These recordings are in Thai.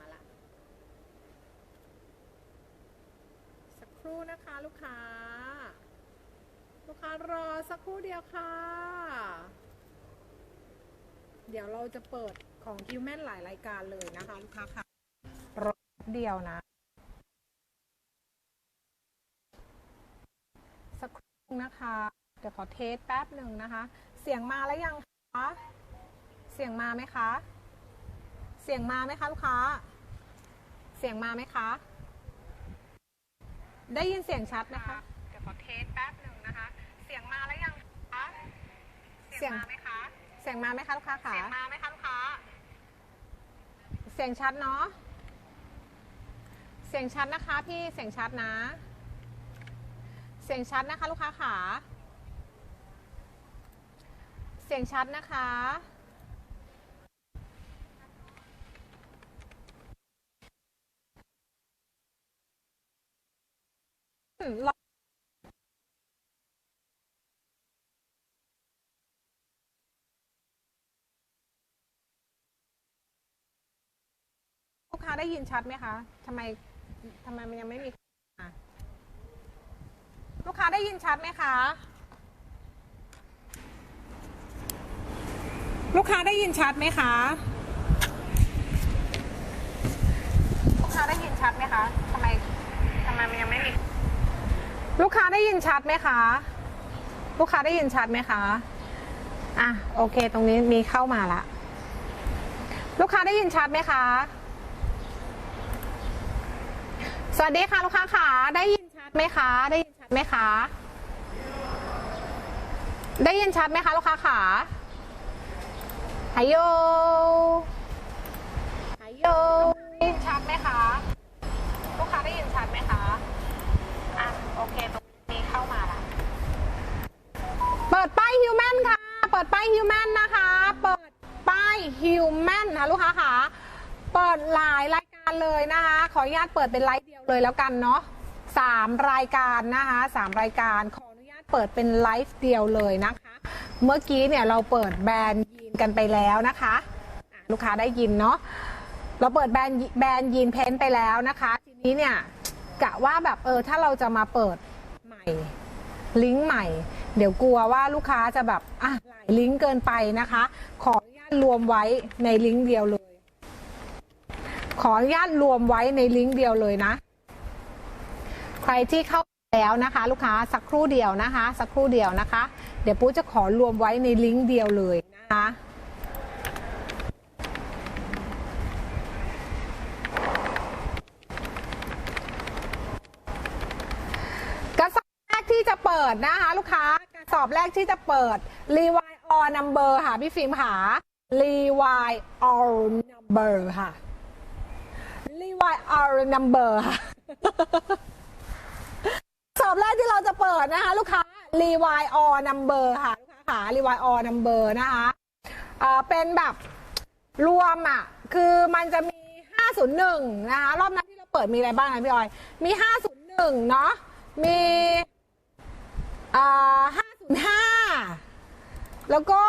มาละ สักครู่นะคะลูกค้า ลูกค้ารอสักครู่เดียวค่ะ เดี๋ยวเราจะเปิดของคิวแมนหลายรายการเลยนะคะลูกค้าค่ะรอเดียวนะ สักครู่นะคะ เดี๋ยวขอเทสแป๊บหนึ่งนะคะ เสียงมาแล้วยังคะ เสียงมาไหมคะ เสียงมาไหมคะลูกค้า เสียงมาไหมคะ ได้ยินเสียงชัดไหมคะ เดี๋ยวขอเทสแป๊บหนึ่งนะคะ เสียงมาแล้วยังคะ เสียงมาไหมคะ เสียงมาไหมคะลูกค้าคะเสียงมาไหมคะลูกค้า เสียงชัดเนาะ เสียงชัดนะคะ พี่ เสียงชัดนะ เสียงชัดนะคะ ลูกค้าขา เสียงชัดนะคะ อืมรอลูกค้าได้ยินชัดไหมคะทำไมทำไมมันยังไม่มี ลูกค้าได้ยินชัดไหมคะ ลูกค้าได้ยินชัดไหมคะ ลูกค้าได้ยินชัดไหมคะทำไมทำไมมันยังไม่มี ลูกค้าได้ยินชัดไหมคะ ลูกค้าได้ยินชัดไหมคะอะโอเค ตรงนี้มีเข้ามาละ ลูกค้าได้ยินชัดไหมคะ สวัสดีค่ะลูกค้าขาได้ยินชัดไหมคะ ได้ยินชัดไหมคะ ได้ยินชัดไหมคะ ลูกค้าขาฮัลโหลฮัลโหลได้ยินชัดไหมคะ ลูกค้าได้ยินชัดไหมคะอะ โอเคตรงนี้เข้ามาละเปิดป้ายฮิวแมนค่ะ เปิดป้ายฮิวแมนนะคะ เปิดป้ายฮิวแมนนะลูกค้าค่ะ เปิดหลายรายการเลยนะคะ ขออนุญาตเปิดเป็นไลฟ์เดียวเลยแล้วกันเนาะสามรายการนะคะสามรายการ ขออนุญาตเปิดเป็นไลฟ์เดียวเลยนะคะ เมื่อกี้เนี่ยเราเปิดแบรนด์ยีนกันไปแล้วนะคะอะลูกค้าได้ยินเนาะ เราเปิดแบรนด์แบรนด์ยีนเพนท์ไปแล้วนะคะ ทีนี้เนี่ย กะว่าแบบเออถ้าเราจะมาเปิดใหม่ลิงก์ใหม่ เดี๋ยวกลัวว่าลูกค้าจะแบบอะหลายลิงก์เกินไปนะคะ ขออนุญาตรวมไว้ในลิงก์เดียวเลย ขออนุญาตรวมไว้ในลิงก์เดียวเลยนะ ใครที่เข้าแล้วนะคะ ลูกค้าสักครู่เดียวนะคะ สักครู่เดียวนะคะ เดี๋ยวปูจะขอรวมไว้ในลิงก์เดียวเลยนะคะ กระสอบแรกที่จะเปิดนะคะ ลูกค้ากระสอบแรกที่จะเปิด Levi All Number ค่ะพี่ฟิล์มค่ะ Levi All Number ค่ะ Levi All Number ค่ะกระสอบแรกที่เราจะเปิดนะคะ ลูกค้า Levi All Number ค่ะลูกค้าค่ะ Levi All Number นะคะเป็นแบบรวมอะ คือมันจะมี 501 นะคะ รอบนั้นที่เราเปิดมีอะไรบ้างนะพี่ออย มี 501 เนาะมี อ่า505แล้วก็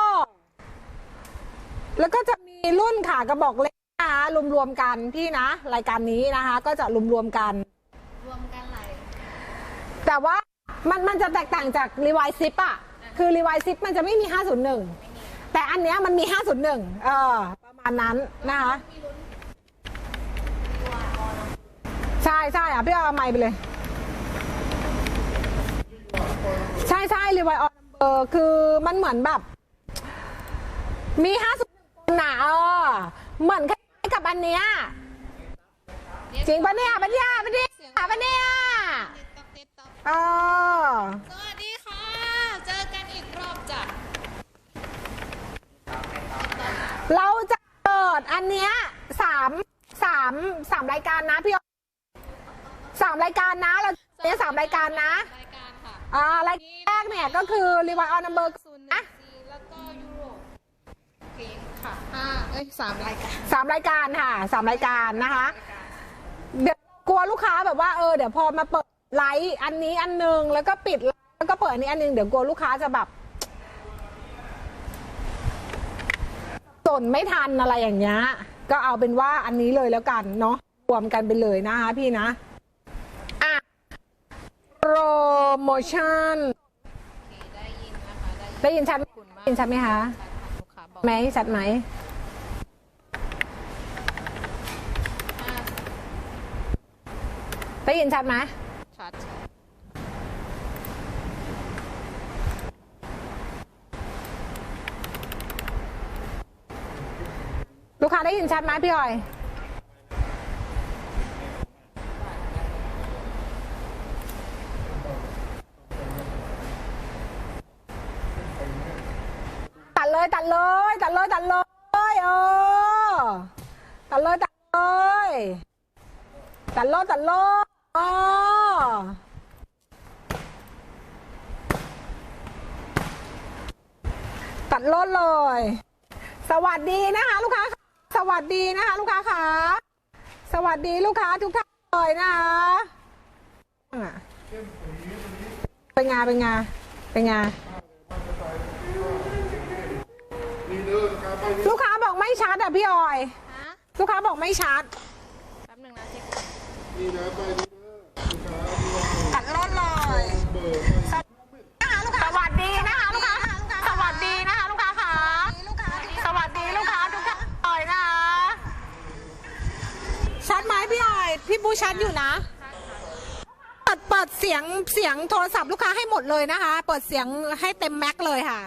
แล้วก็จะมีรุ่นขากระบอกเล็กนะคะรวมๆกันพี่นะ รายการนี้นะคะ ก็จะรวมๆกัน รวมกันไหลายแต่ว่ามันมันจะแตกต่างจากรีวายซิปอะคือรีวายซิปมันจะไม่มี 501 แต่อันเนี้ยมันมี 501 เออ ประมาณนั้นนะคะ มีลุ้นตัวออนใช่ใช่อะพี่เอาไมค์ไปเลย ใช่ใช่รีวายออนเบอร์คือมันเหมือนแบบ มี501คนหนาเออเหมือนคล้ายๆกับอันเนี้ยจริงปะเนี่ยปะเนี่ยปะเนี่ยปะเนี่ยต๊อกเต็ดต๊อกเออสวัสดีค่ะ เจอกันอีกรอบจ้ะเราจะเปิดอันเนี้ยสามสามสามรายการนะพี่ออยสามรายการนะ เราเนี้ยสามรายการนะรายการค่ะ อ่ารายการแรกเนี่ยก็คือรีวายออนนัมเบอร์ศูนย์หนึ่งสี่แล้วก็ยุโรปเพลงค่ะห้าเอ้ยสามรายการสามรายการค่ะสามรายการนะคะ เดี๋ยวกลัวลูกค้าแบบว่าเออเดี๋ยวพอมาเปิดไลฟ์อันนี้อันหนึงแล้วก็ปิดไลฟ์แล้วก็เปิดอันนี้อันหนึงเดี๋ยวกลัวลูกค้าจะแบบสนไม่ทันอะไรอย่างเงี้ยก็เอาเป็นว่าอันนี้เลยแล้วกันเนาะรวมกันไปเลยนะคะพี่นะอะโปร โมชั่นได้ยินนะคะได้ยินชัดขอบคุณได้ยินชัดไหมคะไหมชัดไหมได้ยินชัดไหมชัดลูกค้าได้ยินชัดไหมพี่ออย ตัดเลยตัดเลยตัดเลยตัดเลยเออตัดเลยตัดเลย ตัดเลยตัดเลยเออตัดลดเลย สวัสดีนะคะ ลูกค้า สวัสดีนะคะ ลูกค้าค่ะ สวัสดีลูกค้าทุกท่านเลยนะคะอะเป็นไงเป็นไงเป็นไงลูกค้าบอกไม่ชัดอะพี่ออยฮะลูกค้าบอกไม่ชัด แป๊บหนึ่งนะที่ ตัดลดเลยนะคะลูกค้าสวัสดีนะคะลูกค้าสวัสดีนะคะลูกค้าค่ะสวัสดีลูกค้าทุกท่านเลยนะคะชัดไหมพี่ออยพี่บูชัดอยู่นะเปิดเปิดเสียงเสียงโทรศัพท์ลูกค้าให้หมดเลยนะคะ เปิดเสียงให้เต็มแม็กเลยค่ะ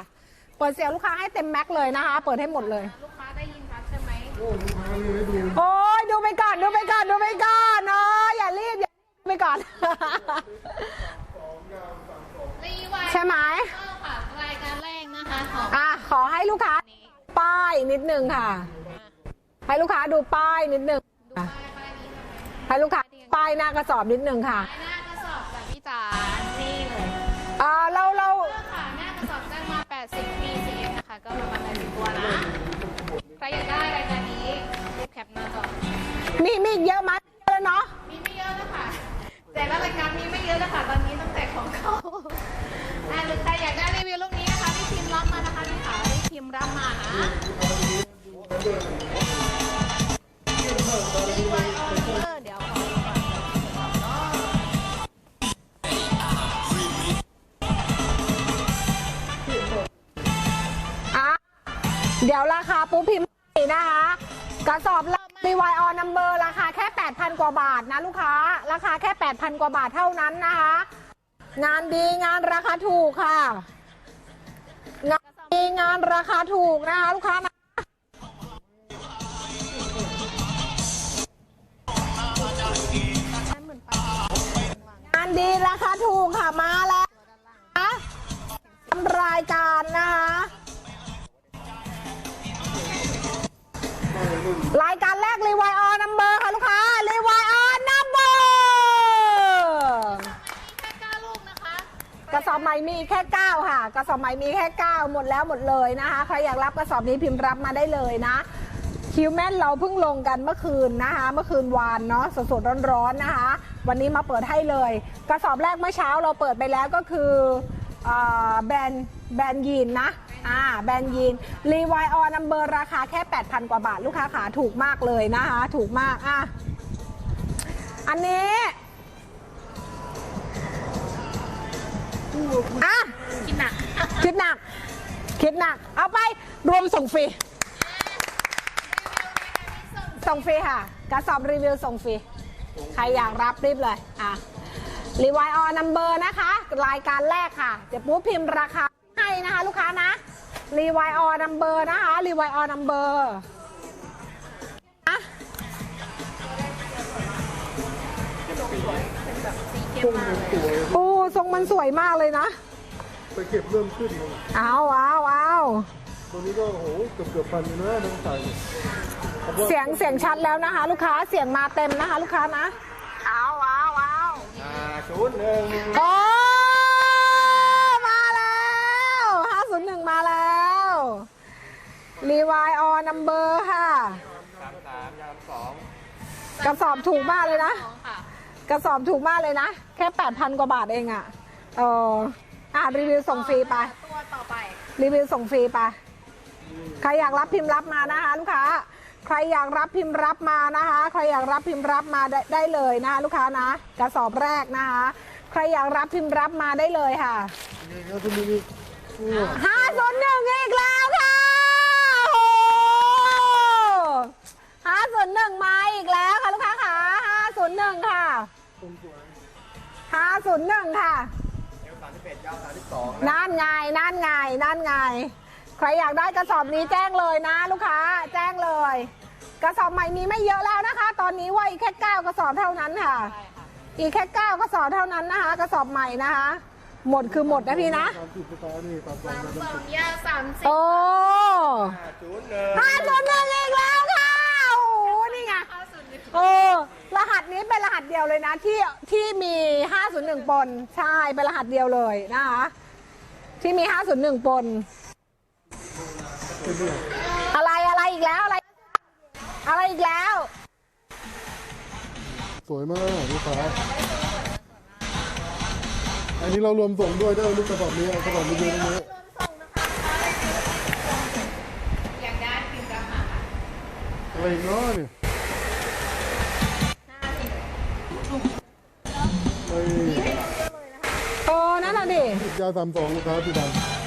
เปิดเสียงลูกค้าให้เต็มแม็กเลยนะคะ เปิดให้หมดเลย ลูกค้าได้ยินชัดใช่ไหมโอ้ยดูไปก่อนดูไปก่อนดูไปก่อน ไปก่อน รีไวใช่ไหมก็ค่ะรายการแรกนะคะของอะขอให้ลูกค้านี้ป้ายนิดนึงค่ะ ให้ลูกค้าดูป้ายนิดนึงค่ะป้ายป้ายนี้ทำไมให้ลูกค้าป้ายหน้ากระสอบนิดนึงค่ะป้ายหน้ากระสอบจากพี่จ๋านี่เลยอ่าเราเราเสื้อค่ะหน้ากระสอบแจ้งมา 80 PCM นะคะ ก็ประมาณ80ตัวนะ ใครอยากได้รายการนี้รีบแคปหน้าจอมีมีอีกเยอะไหมเยอะแล้วเนาะมีไม่เยอะนะคะ แต่ละรายการมีไม่เยอะนะคะตอนนี้ตั้งแต่ของเขาอ่าหรือใครอยากได้รีวิวลูกนี้นะคะรีบพิมพ์รับมานะคะพี่ขารีบพิมพ์รับมานะรีไวออนเออเดี๋ยวขอดูก่อนเนาะอะเดี๋ยวราคาปุ๊บพิมพ์ให้นะคะ กระสอบรีวายออนัมเบอร์ราคาแค่ 8,000 กว่าบาทนะลูกค้า ราคาแค่ 8,000 กว่าบาทเท่านั้นนะคะ งานดีงานราคาถูกค่ะ งานดีงานราคาถูกนะคะลูกค้านะงานดีราคาถูกค่ะมาแล้วนะทำรายการนะคะ รายการแรกรีวายออนัมเบอร์ค่ะลูกค้ารีวายออนัมเบอร์แค่เก้าลูกนะคะ กระสอบใหม่มีแค่ 9 ค่ะ กระสอบใหม่มีแค่ 9 หมดแล้วหมดเลยนะคะ ใครอยากรับกระสอบนี้พิมพ์รับมาได้เลยนะคิวแมนเราเพิ่งลงกันเมื่อคืนนะคะ เมื่อคืนวานเนาะสดๆร้อนๆนะคะ วันนี้มาเปิดให้เลย กระสอบแรกเมื่อเช้าเราเปิดไปแล้วก็คืออาแบรนด์แบรนด์ยีนนะ อ่าแบรนด์ยีนรีวายออนัมเบอร์ราคาแค่ 8,000 กว่าบาทลูกค้าขาถูกมากเลยนะคะ ถูกมากอะอันนี้อะกินหนัก คิดหนัก คิดหนัก เอาไปรวมส่งฟรี ส่งฟรีค่ะ กระสอบรีวิวส่งฟรี ใครอยากรับรีบเลย อะรีวายออนัมเบอร์นะคะ รายการแรกค่ะ เดี๋ยวปุ๊บพิมพ์ราคาให้นะคะ ลูกค้านะ รีวายออนัมเบอร์นะคะรีวายออนัมเบอร์อะสีเข้มมากเลยโอ้ทรงมันสวยมากเลยนะ ไปเก็บเริ่มขึ้นเลยเอาเอาเอาตัวนี้ก็โอ้โหเกือบเกือบพันอยู่นะน้องใส่ผมว่าเสียงเสียงชัดแล้วนะคะ ลูกค้าเสียงมาเต็มนะคะ ลูกค้านะเอาเอาเอาอ่าศูนย์หนึ่งโอ้มาแล้ว501 มาแล้ว รีวายออนัมเบอร์ค่ะ สามสามยามสองกระสอบถูกมากเลยนะสองค่ะ กระสอบถูกมากเลยนะ แค่ 8,000 กว่าบาทเองอะเอออะรีวิวส่งฟรีไป ตัวต่อไป รีวิวส่งฟรีไป ใครอยากรับพิมพ์รับมานะคะลูกค้า ใครอยากรับพิมพ์รับมานะคะ ใครอยากรับพิมพ์รับมาได้ได้เลยนะคะลูกค้านะ กระสอบแรกนะคะ ใครอยากรับพิมพ์รับมาได้เลยค่ะนี่ครับคุณนี่โอ้ห้าศูนย์หนึ่งอีกแล้ว หนึ่งมาอีกแล้วค่ะลูกค้าค่ะขาศูนย์หนึ่งค่ะ เอวสามสิบเอ็ดยาวสามสิบสองนะนั่นไง นั่นไง นั่นไง ใครอยากได้กระสอบนี้แจ้งเลยนะ ลูกค้า แจ้งเลย กระสอบใหม่มีไม่เยอะแล้วนะคะ ตอนนี้ว่าอีกแค่เก้ากระสอบเท่านั้นค่ะ อีกแค่เก้ากระสอบเท่านั้นนะคะ กระสอบใหม่นะคะ หมดคือหมดนะพี่นะ สามสองสองยาสามสิบโอ้ ห้าศูนย์หนึ่ง ห้าศูนย์หนึ่งอีกแล้วค่ะ เออ รหัสนี้เป็นรหัสเดียวเลยนะ ที่ที่มี 501 ปน ใช่ เป็นรหัสเดียวเลยนะคะ ที่มี 501 ปนเป็นเนี่ยอะไรอะไรอีกแล้วอะไร อะไรอีกแล้ว สวยมากลูกค้า อันนี้เรารวมส่งด้วยเด้อลูกกระสอบนี้เอากระสอบนี้เยอะนะอยากได้พิมพ์รับมาค่ะอะไรอีกเนาะเนี่ย โอ้นั่นน่ะดิยาสามสองลูกค้าพี่ดำ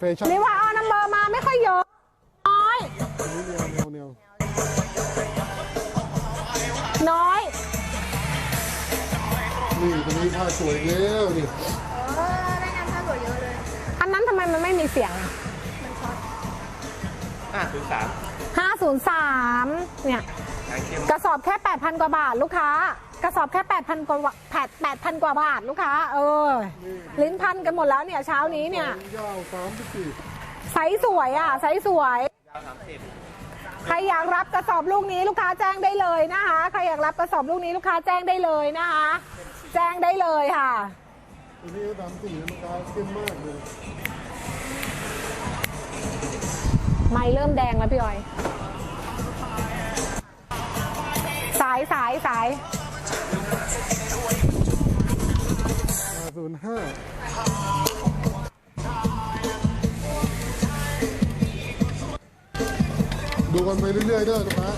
มแฟชั่นรีว่าเอานัมเบอร์มาไม่ค่อยเยอะน้อยตัวนี้แนวแนวแนวน้อยนี่ตัวนี้ผ้าสวยแล้วนี่เออได้งานผ้าสวยเยอะเลยอันนั้นทำไมมันไม่มีเสียงอะมันช็อตห้าศูนย์สาม503เนี่ยทางเข้มกระสอบแค่ 8,000 กว่าบาทลูกค้า กระสอบแค่ 8,000 กว่าแปด8,000กว่าบาทลูกค้า เออ ลิ้นพันกันหมดแล้วเนี่ยเช้านี้เนี่ย ยาวสามสิบสี่ไซส์สวยอะไซส์สวยยาวสามสิบใครอยากรับกระสอบลูกนี้ลูกค้าแจ้งได้เลยนะคะ ใครอยากรับกระสอบลูกนี้ลูกค้าแจ้งได้เลยนะคะ แจ้งได้เลยค่ะตัวนี้ก็สามสี่มันกาเข้มมากเลยไม่เริ่มแดงแล้วพี่ออย สายสายสาย ศูนย์ห้าดูกันไปเรื่อยๆเด้อลูกค้า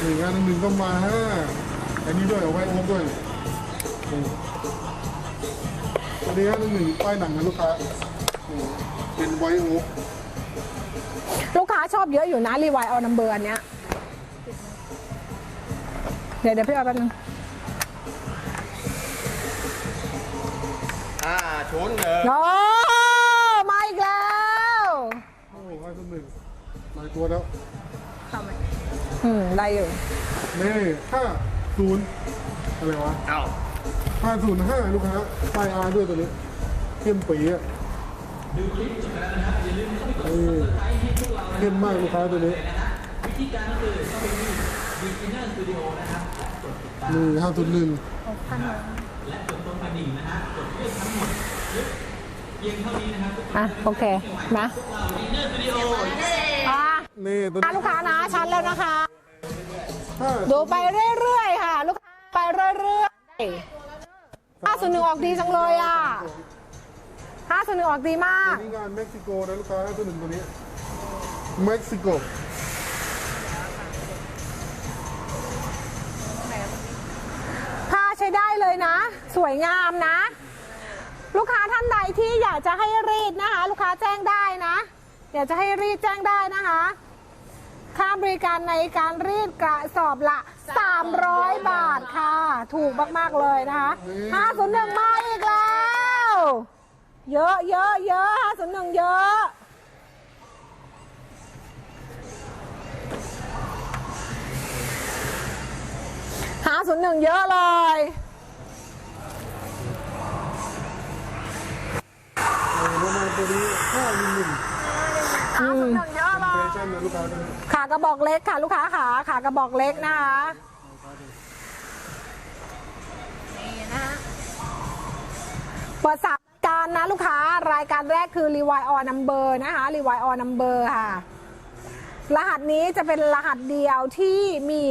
หนึ่งงานหนึ่งก็มาห้าอันนี้ด้วยเอาไว้โอมด้วย นี่ตัวนี้งานหนึ่งป้ายหนังนะลูกค้านี่เป็นไว้โอมลูกค้าชอบเยอะอยู่นะรีไวเอานัมเบอร์อันเนี้ยเดี๋ยวเดี๋ยวพี่ออยแป๊บนึงห้าศูนย์หนึ่งโอ้มาอีกแล้วโอ้โหห้าศูนย์หนึ่งหลายตัวแล้วอืมได้อยู่นี่ห้าศูนย์อะไรวะเอ้า ห้าศูนย์ห้าลูกค้าป้ายอาร์ด้วยตัวนี้ เข้มปีอะเออเข้มมากลูกค้าตัวนี้นี่ห้าศูนย์หนึ่งอะโอเคนะอะนี่ตัวอะนี้ลูกค้านะชัดแล้วนะคะห้าดูไปเรื่อยๆค่ะ ลูกค้าไปเรื่อยๆ ห้าส่วนหนึ่งออกดีจังเลยอะห้าส่วนหนึ่งออกดีมากตัวนี้งานเม็กซิโกนะลูกค้าห้าศูนย์หนึ่งตัวนี้ เม็กซิโกผ้าใช้ได้เลยนะ สวยงามนะ ลูกค้าท่านใดที่อยากจะให้รีดนะคะ ลูกค้าแจ้งได้นะอยากจะให้รีดแจ้งได้นะคะ ค่าบริการในการรีดกระสอบละ 300 บาทค่ะ ถูกมาก ๆ เลยนะคะ501มาอีกแล้ว เยอะเยอะเยอะ501 เยอะห้าศูนย์หนึ่งเยอะเลยประมาณตัวนี้ห้าหนึ่งห้าศูนย์หนึ่งเยอะเลย ขากระบอกเล็กค่ะ ลูกค้าขาขากระบอกเล็กนะคะนี่นะเปิดสามการนะลูกค้ารายการแรกคือ r e w i r e on number นะคะ r e w i r e on number ค่ะ รหัสนี้จะเป็นรหัสเดียวที่มี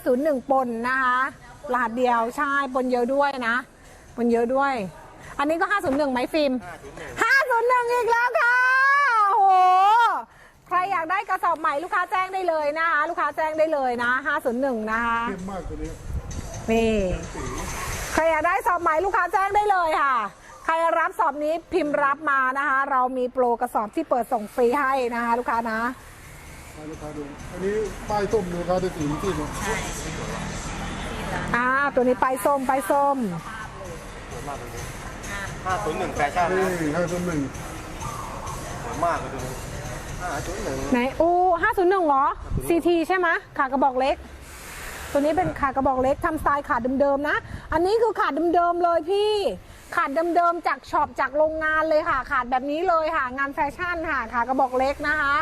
501 ปนนะคะ รหัสเดียวใช่ปนเยอะด้วยนะ ปนเยอะด้วย อันนี้ก็ 501ไหมฟิล์ม501 อีกแล้วค่ะ ใครอยากได้กระสอบใหม่ลูกค้าแจ้งได้เลยนะคะ ลูกค้าแจ้งได้เลยนะ 501 นะคะ เข้มมากตัวนี้นี่ใครอยากได้สอบใหม่ลูกค้าแจ้งได้เลยค่ะ ใครรับสอบนี้พิมพ์รับมานะคะ เรามีโปรกระสอบที่เปิดส่งฟรีให้นะคะ ลูกค้านะ ให้ลูกค้าดู อันนี้ป้ายส้มลูกค้าจะสีที่เนี่ยอ่าตัวนี้ไปส้มไปส้ม ห้าศูนย์หนึ่งแฟชั่นนี่นะให้ตัวหนึ่ง สวยมากเลยดู ห้าศูนย์หนึ่งไหนอู้ห้าศูนย์หนึ่งเหรอ CT ใช่ไหมขากระบอกเล็ก ตัวนี้เป็นขากระบอกเล็กทำสไตล์ขาดเดิมๆนะ อันนี้คือขาดเดิมๆเลยพี่ ขาดเดิมๆจากช็อปจากโรงงานเลยค่ะ ขาดแบบนี้เลยค่ะ งานแฟชั่นค่ะขากระบอกเล็กนะคะ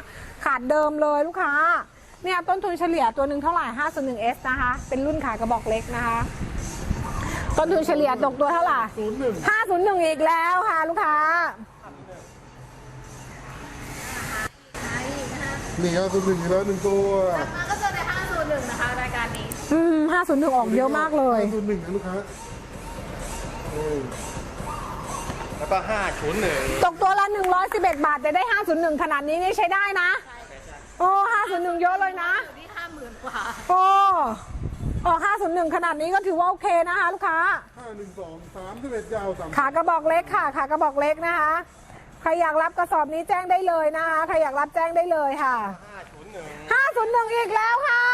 ขาดเดิมเลยลูกค้าเนี่ยต้นทุนเฉลี่ยตัวหนึ่งเท่าไหร่ 501S นะคะ เป็นรุ่นขากระบอกเล็กนะคะ ต้นทุนเฉลี่ยตกตัวเท่าไหร่ศูนย์หนึ่ง501 อีกแล้วค่ะ ลูกค้า นะคะนี่ครับศูนย์หนึ่งอีกแล้วหนึ่งตัวกลับมาก็เจอใน501นะคะรายการนี้ อืม501ออกเยอะมากเลย ศูนย์หนึ่งนะลูกค้าโอ้แล้วก็ห้าศูนย์หนึ่งตกตัวละ 111 บาทแต่ได้ 501 ขนาดนี้นี่ใช้ได้นะ โอ้501 เยอะเลยนะ อยู่ที่50,000กว่าโอ้ออก501 ขนาดนี้ก็ถือว่าโอเคนะคะ ลูกค้า ห้าหนึ่งสองสามสิบเอ็ดยาวสามขากระบอกเล็กค่ะ ขากระบอกเล็กนะคะ ใครอยากรับกระสอบนี้แจ้งได้เลยนะคะใครอยากรับแจ้งได้เลยค่ะห้าศูนย์หนึ่ง501อีกแล้วค่ะ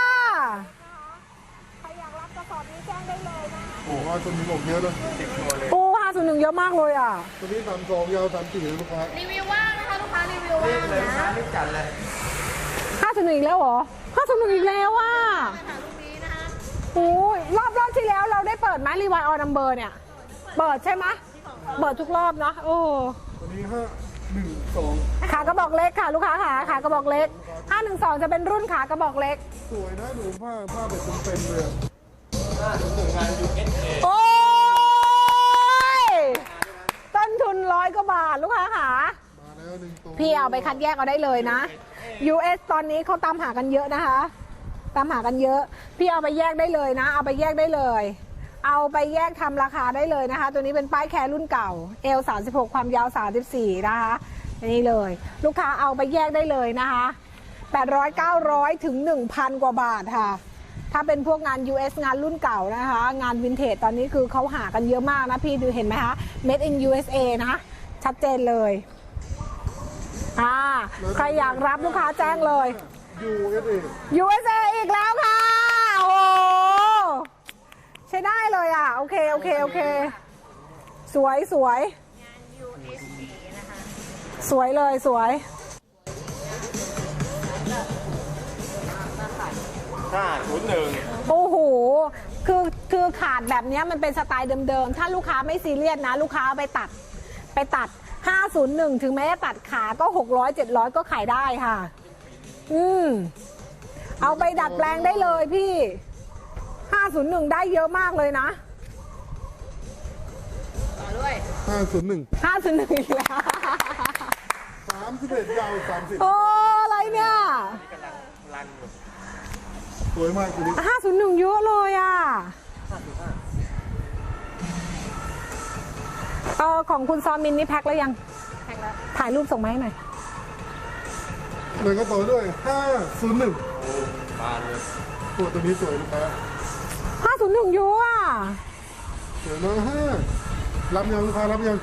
ใครอยากรับกระสอบนี้แจ้งได้เลยนะคะโอ้โหตัวนี้บอกเยอะเลยสิบตัวเลยโอ้501เยอะมากเลยอะตัวนี้สามสองยาวสามสี่นะลูกค้ารีวิวว่างนะคะลูกค้ารีวิวรีว่าบงเลยนะนะรีบจัดเลย501อีกแล้วเหรอ501อีกแล้วอะค่ะลูกนี้นะคะโอ้ยรอบรอบที่แล้วเราได้เปิดไหมรีวายออนัมเบอร์เนี่ย เปิดใช่ไหมเปิดทุกรอบเนาะโอ้ ตัวนี้ห้าหนึ่งสองขากระบอกเล็กค่ะ ลูกค้าขาขากระบอกเล็ก 512 จะเป็นรุ่นขากระบอกเล็ก สวยนะหนูผ้าผ้าแบบเป็นๆเลยอะห้าศูนย์หนึ่งงาน USA โอ้ยต้นทุนร้อยกว่าบาท ลูกค้าขามาแล้วหนึ่งตัวพี่เอาไปคัดแยกเอาได้เลยนะ US ตอนนี้เขาตามหากันเยอะนะคะ ตามหากันเยอะ พี่เอาไปแยกได้เลยนะ เอาไปแยกได้เลย เอาไปแยกทำราคาได้เลยนะคะ ตัวนี้เป็นป้ายแคร์รุ่นเก่า L 36 ความยาว 34 นะคะอันนี้เลย ลูกค้าเอาไปแยกได้เลยนะคะ800 900 ถึง 1,000 กว่าบาทค่ะ ถ้าเป็นพวกงาน US งานรุ่นเก่านะคะ งานวินเทจตอนนี้คือเขาหากันเยอะมากนะพี่ดูเห็นไหมคะ Made in USA นะ ชัดเจนเลยอ่าใครอยากรับลูกค้าแจ้งเลยยูเอสเอ USA อีกแล้วค่ะโอ้โหใช้ได้เลยอะ โอเค โอเค โอเค สวยสวยสวยเลยสวย ห้าศูนย์หนึ่งโอ้โห คือคือขาดแบบเนี้ยมันเป็นสไตล์เดิมๆ ถ้าลูกค้าไม่ซีเรียสนะ ลูกค้าเอาไปตัด ไปตัด 501 ถึงแม้จะตัดขาก็ 600 700 ก็ขายได้ค่ะ อืม เอาไปดัดแปลงได้เลยพี่ 501 ได้เยอะมากเลยนะ ต่อด้วยห้าศูนย์หนึ่ง501อีกแล้วสามสิบเอ็ดยาวสามสิบโอ้อะไรเนี่ย นี่กำลังรันอยู่สวยมากตัวนี้501 เยอะเลยอะเออของคุณซอมินนี่แพ็คแล้วยัง แพ็คแล้วถ่ายรูปส่งมาให้หน่อย เลยก็ต่อด้วยห้าศูนย์หนึ่งโอ้บานเลยตัวตัวนี้สวยลูกค้า 501เยอะอะสวยมากห้ารับยังลูกค้ารับยัง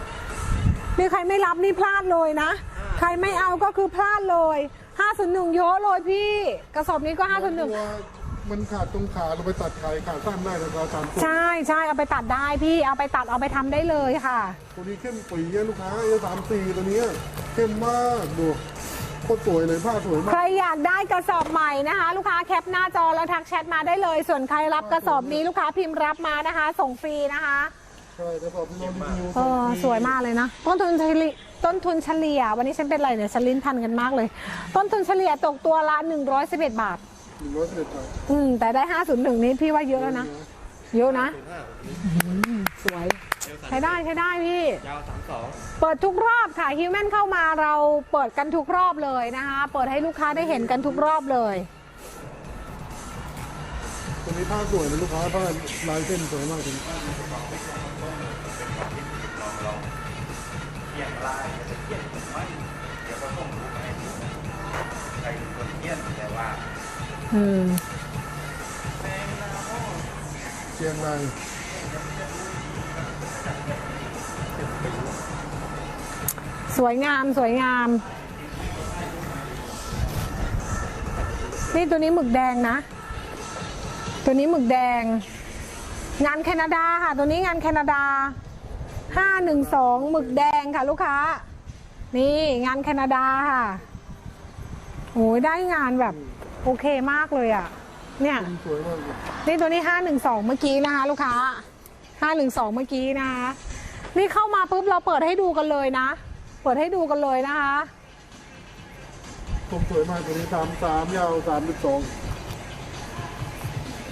มีใครไม่รับนี่พลาดเลยนะ ใครไม่เอาก็คือพลาดเลย 501เยอะเลยพี่ กระสอบนี้ก็ ตัว501 มันขาดตรงขาเราไปตัดขายขาสั้นได้ราคาสามตัวใช่ใช่เอาไปตัดได้พี่เอาไปตัดเอาไปทำได้เลยค่ะ ตัวนี้เข้มปีอะลูกค้าเอสามสี่ตัวเนี้ยเข้มมากดู โคตรสวยเลยผ้าสวยใคมากรอยากได้กระสอบใหม่นะคะ ลูกค้าแคปหน้าจอแล้วทักแชทมาได้เลย ส่วนใครรับกระสอบนี้ลูกค้าพิมพ์รับมานะคะ ส่งฟรีนะคะพช่กระสอบที่เรารีวิวเออสวยมากเลยนะ ต้นทุนเฉลี่ยต้นทุนเฉลี่ย วันนี้ฉันเป็นไรเนี่ยฉันลิ้นพันกันมากเลย ต้นทุนเฉลี่ยตกตัวละ 111 บาท หนึ่งร้อยสิบเอ็ดบาทอืมแต่ได้ 501 นี้พี่ว่าเยอะแล้วนะ เยอะนะอืมสวย ใช้ได้ใช้ได้พี่ ยาวสามสองเปิดทุกรอบค่ะฮิวแมนเข้ามาเราเปิดกันทุกรอบเลยนะคะ เปิดให้ลูกค้าได้เห็นกันทุกรอบเลยตัวนี้ผ้าสวยนะลูกค้าผ้าลายเส้นสวยมากจริงเกี่ยงลายจะเกี่ยงผมไม่เดี๋ยวก็ต้องรู้ให้ดูใครเป็นคนเกี่ยงแต่ว่าอืม เชียงราย สวยงามสวยงาม นี่ตัวนี้หมึกแดงนะ ตัวนี้หมึกแดง งานแคนาดาค่ะ ตัวนี้งานแคนาดา512หมึกแดงค่ะ ลูกค้า นี่งานแคนาดาค่ะโอ้ยได้งานแบบโอเคมากเลยอะ เนี่ยสวยมากเลยนี่ตัวนี้512เมื่อกี้นะคะ ลูกค้า512เมื่อกี้นะคะนี่เข้ามาปุ๊บเราเปิดให้ดูกันเลยนะ เปิดให้ดูกันเลยนะคะทรงสวยมากตัวนี้สามสามยาวสามสิบสอง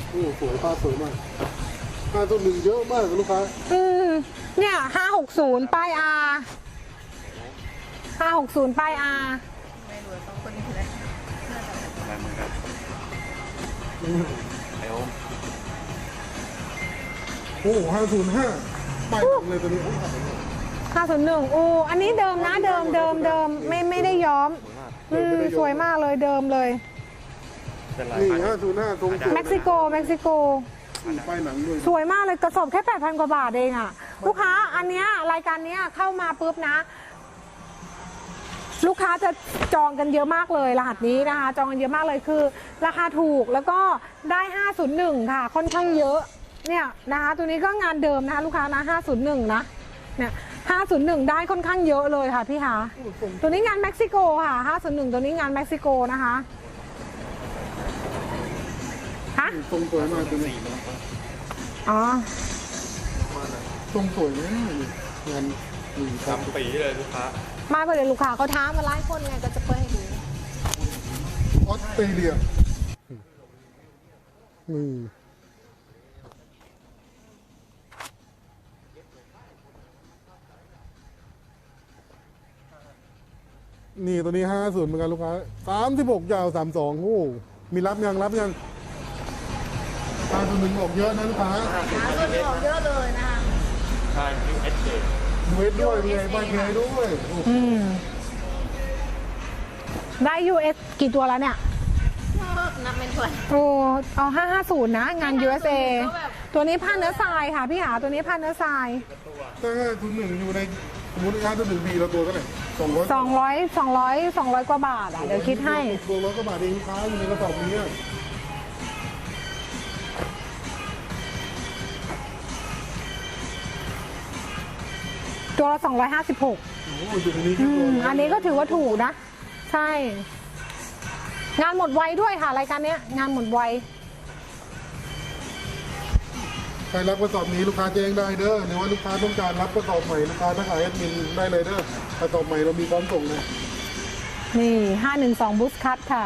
โอ้สวยผ้าสวยมากผ้าตัวหนึ่งเยอะมากลูกค้าอืมเนี่ย560ป้าย R 560ป้าย R ไม่รู้ต้องคนนี้เลยอะไรเหมือนกันไอโอมโอ้ห้าศูนย์ห้าไปเลยตัวนี้ 501อู้อันนี้เดิมนะเดิมเดิมเดิมไม่ไม่ได้ย้อมอืมสวยมากเลยเดิมเลย เป็นไรนี่ห้าศูนย์ห้าทรงสวยเม็กซิโกเม็กซิโก ป้ายหนังด้วยสวยมากเลยกระสอบแค่8,000กว่าบาทเองอะลูกค้าอันเนี้ยรายการเนี้ยเข้ามาปุ๊บนะ ลูกค้าจะจองกันเยอะมากเลยรหัสนี้นะคะ จองกันเยอะมากเลยคือ ราคาถูกแล้วก็ได้ 501 ค่ะ ค่อนข้างเยอะ เนี่ยนะคะ ตัวนี้ก็งานเดิมนะคะ ลูกค้านะ 501 นะเนี่ย 501 ได้ค่อนข้างเยอะเลยค่ะพี่คะตัวนี้งานเม็กซิโกค่ะ 501 ตัวนี้งานเม็กซิโกนะคะฮะทรงสวยมากตัวนี้อ๋อทรงสวยมากงานนี่ครับทำปีเลยลูกค้ามาประเดี๋ยวลูกค้าเขาท้ามาไล่คนไงก็จะเปิดให้ดูออสเตรเลียนี่ นี่ตัวนี้ห้าศูนย์เหมือนกันลูกค้าสามสิบหกยาวสามสองโอ้มีรับยังรับยังตาตัวหนึ่งออกเยอะนะลูกค้าหาตัวนี้ออกเยอะเลยนะคะใช่ยูเอสเจเวทด้วยมีไงบ้านไงด้วยโอ้อืมได้ US กี่ตัวแล้วเนี่ยนับเป็นถ้วยโอ้เอา550นะ งาน USA ก็แบบตัวนี้ผ้าเนื้อทรายค่ะพี่หาตัวนี้ผ้าเนื้อทรายถ้าทุนหนึ่งอยู่ในส มมติค่าตัวหนึ่งปีเราตัวเท่าไหร่สองร้อย200 200 200กว่าบาทอะเดี๋ยวคิดให้ตัวร้อยกว่าบาทเองลูกค้าอยู่ในกระสอบนี้อะตัวละ256โอ้โหอยู่ในนี้อืก็ตัวมอันนี้ก็ถือว่าถูกนะ ใช่ งานหมดไวด้วยค่ะ รายการเนี้ย งานหมดไว ใครรับกระสอบนี้ลูกค้าแจ้งได้เด้อในว่าลูกค้าต้องการรับกระสอบใหม่ลูกค้าทักหาแอดมินได้เลยเด้อกระสอบใหม่เรามีพร้อมส่งนะนี่ 512บูสคัตค่ะ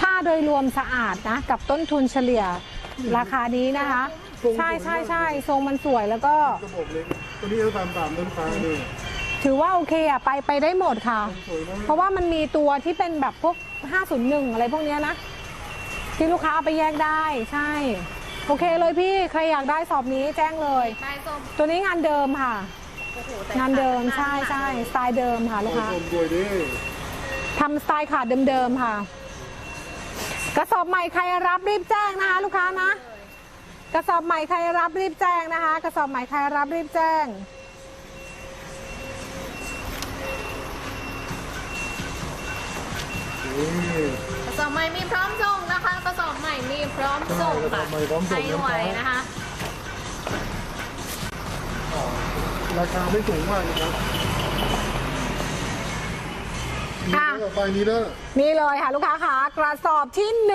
ผ้าโดยรวมสะอาดนะ กับต้นทุนเฉลี่ยราคานี้นะคะใช่ใช่ใช่ทรงมันสวยแล้วก็ กระบอกเล็กตัวนี้จะตามตามนะลูกค้าเนี่ยถือว่าโอเคอะไปไปได้หมดค่ะ สวยมากเพราะว่ามันมีตัวที่เป็นแบบพวก 501 อะไรพวกเนี้ยนะ ที่ลูกค้าเอาไปแยกได้ใช่ โอเคเลยพี่ใครอยากได้สอบนี้แจ้งเลยใบส้มตัวนี้งานเดิมค่ะ โอ้โหแต่งานเดิมใช่ใช่สไตล์เดิมค่ะลูกขอค้าชมด้วยเด้อทำสไตล์ขาดเดิมๆค่ะ กระสอบใหม่ใครรับรีบแจ้งนะคะ ลูกค้านะ กระสอบใหม่ใครรับรีบแจ้งนะคะ กระสอบใหม่ใครรับรีบแจ้ง นี่กระ สอบใหม่มีพร้อมส่งนะคะกระสอบใหม่มีพร้อมส่งค่ะใครไหวนะคะ ราคาไม่สูงมากนะครับค่ะนี่ต่อไปนี้เด้อ นี่เลยค่ะลูกค้าค่ะกระสอบที่